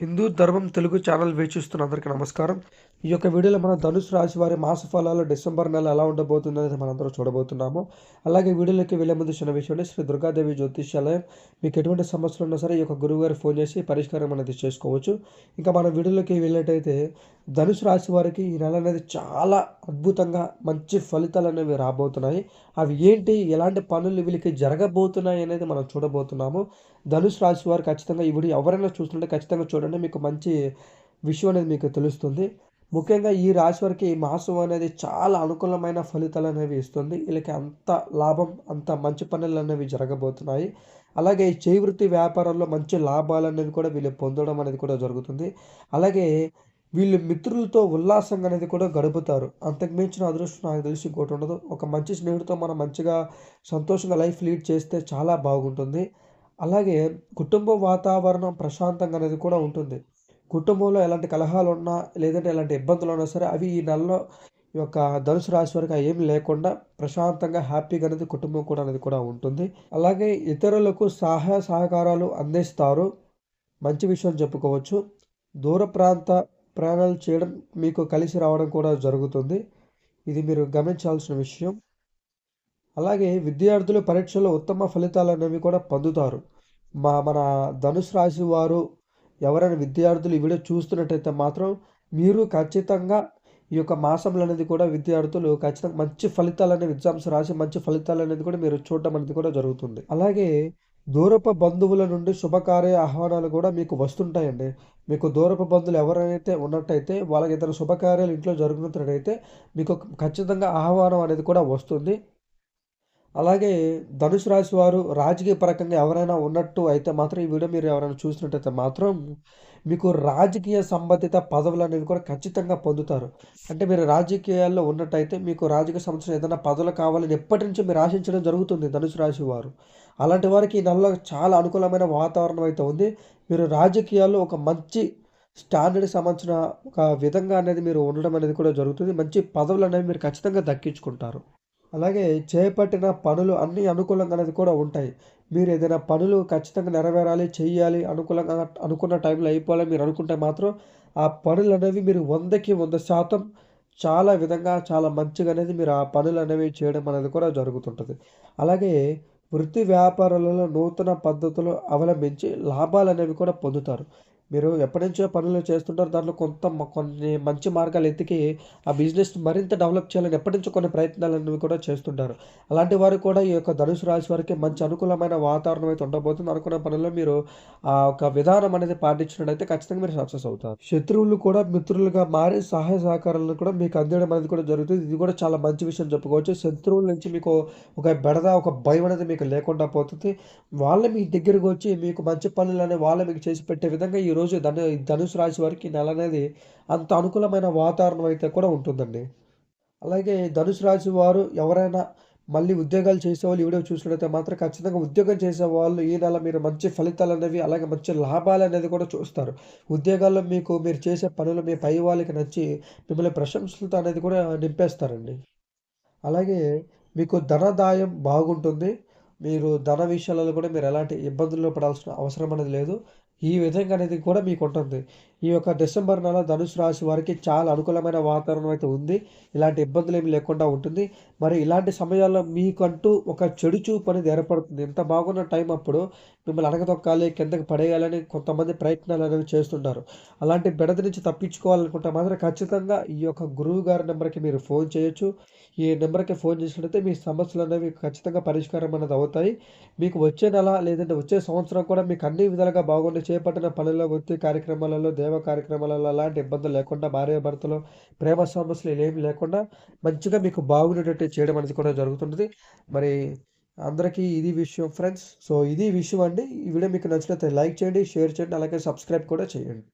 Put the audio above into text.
హిందూ ధర్మం తెలుగు ఛానల్ వీక్షిస్తున్న అందరికీ నమస్కారం. ఈ యొక్క వీడియోలో మనం ధనుసు రాశి వారి మాస ఫలాలు డిసెంబర్ నెల ఎలా ఉండబోతుంది అనేది మనందరం చూడబోతున్నాము. అలాగే వీడియోలోకి వెళ్ళే ముందు చిన్న విషయం శ్రీ దుర్గాదేవి జ్యోతిష్యాలయం మీకు ఎటువంటి సమస్యలు ఉన్నా సరే ఈ యొక్క గురువు గారు ఫోన్ చేసి పరిష్కారం అనేది చేసుకోవచ్చు. ఇంకా మన వీడియోలోకి వెళ్ళేటైతే ధనుసు రాశి వారికి ఈ నెల అనేది చాలా అద్భుతంగా మంచి ఫలితాలు అనేవి రాబోతున్నాయి. అవి ఏంటి ఎలాంటి పనులు వీళ్ళకి జరగబోతున్నాయి అనేది మనం చూడబోతున్నాము. ధనుసు రాశి వారు ఖచ్చితంగా ఈ వీడియో ఎవరైనా చూస్తుంటే ఖచ్చితంగా చూడండి మీకు మంచి విషయం అనేది మీకు తెలుస్తుంది. ముఖ్యంగా ఈ రాశి వారికి ఈ మాసం అనేది చాలా అనుకూలమైన ఫలితాలు అనేవి ఇస్తుంది. వీళ్ళకి అంత లాభం అంత మంచి పనులు అనేవి జరగబోతున్నాయి. అలాగే చేయి వృత్తి వ్యాపారంలో మంచి లాభాలు అనేవి కూడా వీళ్ళు పొందడం అనేది కూడా జరుగుతుంది. అలాగే వీళ్ళు మిత్రులతో ఉల్లాసంగా అనేది కూడా గడుపుతారు. అంతకు మించిన అదృష్టం నాకు తెలిసి ఇంకోటి ఉండదు. ఒక మంచి స్నేహితుడితో మనం మంచిగా సంతోషంగా లైఫ్ లీడ్ చేస్తే చాలా బాగుంటుంది. అలాగే కుటుంబ వాతావరణం ప్రశాంతంగా అనేది కూడా ఉంటుంది. కుటుంబంలో ఎలాంటి కలహాలు ఉన్నా లేదంటే ఎలాంటి ఇబ్బందులు ఉన్నా సరే అవి ఈ నెలలో ఈ యొక్క ధనుసు రాశి వరకు ఏమి లేకుండా ప్రశాంతంగా హ్యాపీగా అనేది కుటుంబం కూడా అనేది కూడా ఉంటుంది. అలాగే ఇతరులకు సహాయ సహకారాలు అందిస్తారు. మంచి విషయం చెప్పుకోవచ్చు. దూర ప్రాంత ప్రయాణాలు చేయడం మీకు కలిసి రావడం కూడా జరుగుతుంది. ఇది మీరు గమనించాల్సిన విషయం. అలాగే విద్యార్థులు పరీక్షలో ఉత్తమ ఫలితాలు అనేవి కూడా పొందుతారు. మా మన ధనుసు రాశి వారు ఎవరైనా విద్యార్థులు ఈ వీడియో చూస్తున్నట్టయితే మాత్రం మీరు ఖచ్చితంగా ఈ యొక్క మాసంలో అనేది కూడా విద్యార్థులు ఖచ్చితంగా మంచి ఫలితాలు అనేవి ఎగ్జామ్స్ రాసి మంచి ఫలితాలు అనేది కూడా మీరు చూడడం అనేది కూడా జరుగుతుంది. అలాగే దూరపు బంధువుల నుండి శుభకార్య ఆహ్వానాలు కూడా మీకు వస్తుంటాయండి. మీకు దూరపు బంధువులు ఎవరైతే ఉన్నట్టయితే వాళ్ళకి ఇతర శుభకార్యాలు ఇంట్లో జరుగుతున్నట్టయితే మీకు ఖచ్చితంగా ఆహ్వానం అనేది కూడా వస్తుంది. అలాగే ధనుసు రాశి వారు రాజకీయ పరకంగా ఎవరైనా ఉన్నట్టు అయితే మాత్రం ఈ వీడియో మీరు ఎవరైనా చూసినట్టయితే మాత్రం మీకు రాజకీయ సంబంధిత పదవులు అనేవి కూడా ఖచ్చితంగా పొందుతారు. అంటే మీరు రాజకీయాల్లో ఉన్నట్టయితే మీకు రాజకీయ సంవత్సరం ఏదైనా పదవులు కావాలని ఎప్పటి నుంచో మీరు ఆశించడం జరుగుతుంది ధనుసు రాశి వారు. అలాంటి వారికి ఈ నెలలో చాలా అనుకూలమైన వాతావరణం అయితే ఉంది. మీరు రాజకీయాల్లో ఒక మంచి స్టాండర్డ్ సంబంధించిన ఒక విధంగా అనేది మీరు ఉండడం అనేది కూడా జరుగుతుంది. మంచి పదవులు అనేవి మీరు ఖచ్చితంగా దక్కించుకుంటారు. అలాగే చేపట్టిన పనులు అన్నీ అనుకూలంగా అనేది కూడా ఉంటాయి. మీరు ఏదైనా పనులు ఖచ్చితంగా నెరవేరాలి చేయాలి అనుకూలంగా అనుకున్న టైంలో అయిపోవాలి మీరు అనుకుంటే మాత్రం ఆ పనులు అనేవి మీరు వందకి వంద శాతం చాలా విధంగా చాలా మంచిగా అనేది మీరు ఆ పనులు అనేవి చేయడం అనేది కూడా జరుగుతుంటుంది. అలాగే వృత్తి వ్యాపారాలలో నూతన పద్ధతులు అవలంబించి లాభాలు అనేవి కూడా పొందుతారు. మీరు ఎప్పటి నుంచో పనులు చేస్తుంటారు దాంట్లో కొంత కొన్ని మంచి మార్గాలు ఎత్తికి ఆ బిజినెస్ మరింత డెవలప్ చేయాలని ఎప్పటి నుంచో కొన్ని ప్రయత్నాలు అనేవి కూడా చేస్తుంటారు. అలాంటి వారు కూడా ఈ యొక్క ధనుసు రాశి వారికి మంచి అనుకూలమైన వాతావరణం అయితే ఉండబోతుంది. అనుకున్న పనుల్లో మీరు ఆ ఒక విధానం అనేది పాటించినట్టయితే ఖచ్చితంగా మీరు సక్సెస్ అవుతారు. శత్రువులు కూడా మిత్రులుగా మారి సహాయ సహకారాలను కూడా మీకు అందించడం అనేది కూడా జరుగుతుంది. ఇది కూడా చాలా మంచి విషయం చెప్పుకోవచ్చు. శత్రువుల నుంచి మీకు ఒక బెడద ఒక భయం అనేది మీకు లేకుండా పోతుంది. వాళ్ళు మీ దగ్గరకు వచ్చి మీకు మంచి పనులు అనేవి వాళ్ళు మీకు చేసి పెట్టే విధంగా ఈ ఈరోజు ధను ధనుసు రాశి వారికి నెల అనేది అంత అనుకూలమైన వాతావరణం అయితే కూడా ఉంటుందండి. అలాగే ధనుసు రాశి వారు ఎవరైనా మళ్ళీ ఉద్యోగాలు చేసేవాళ్ళు వీడియో చూసినట్టయితే మాత్రం ఖచ్చితంగా ఉద్యోగం చేసేవాళ్ళు ఈ నెల మీరు మంచి ఫలితాలు అనేవి అలాగే మంచి లాభాలు అనేది కూడా చూస్తారు. ఉద్యోగాల్లో మీకు మీరు చేసే పనులు మీ పై వాళ్ళకి నచ్చి మిమ్మల్ని ప్రశంసలతో అనేది కూడా నింపేస్తారండి. అలాగే మీకు ధనదాయం బాగుంటుంది. మీరు ధన విషయాలలో కూడా మీరు ఎలాంటి ఇబ్బందుల్లో పడాల్సిన అవసరం అనేది లేదు. ఈ విధంగా అనేది కూడా మీకు ఉంటుంది. ఈ యొక్క డిసెంబర్ నెల ధనుసు రాశి వారికి చాలా అనుకూలమైన వాతావరణం అయితే ఉంది. ఇలాంటి ఇబ్బందులు ఏమి లేకుండా ఉంటుంది. మరి ఇలాంటి సమయాల్లో మీకంటూ ఒక చెడు చూపు అనేది ఏర్పడుతుంది. ఎంత బాగున్న టైం అప్పుడు మిమ్మల్ని అడగదొక్కాలి కిందకి పడేయాలని కొంతమంది ప్రయత్నాలు అనేవి చేస్తుంటారు. అలాంటి బెడద నుంచి తప్పించుకోవాలనుకుంటే మాత్రం ఖచ్చితంగా ఈ యొక్క గురువు గారి నెంబర్కి మీరు ఫోన్ చేయొచ్చు. ఈ నెంబర్కి ఫోన్ చేసినట్టయితే మీ సమస్యలు అనేవి ఖచ్చితంగా పరిష్కారం అనేది అవుతాయి. మీకు వచ్చే నెల లేదంటే వచ్చే సంవత్సరం కూడా మీకు అన్ని విధాలుగా బాగుండే చేపట్టిన పనుల్లో వృత్తి కార్యక్రమాలలో దేవ కార్యక్రమాలలో అలాంటి ఇబ్బందులు లేకుండా భార్య భర్తలు ప్రేమ సమస్యలు ఏమి లేకుండా మంచిగా మీకు బాగుండేటట్టు చేయడం అనేది కూడా జరుగుతుంది మరి అందరికీ ఇది విషయం ఫ్రెండ్స్. సో ఇది విషయం అండి. ఈ వీడియో మీకు నచ్చినట్లయితే లైక్ చేయండి షేర్ చేయండి అలాగే సబ్స్క్రైబ్ కూడా చేయండి.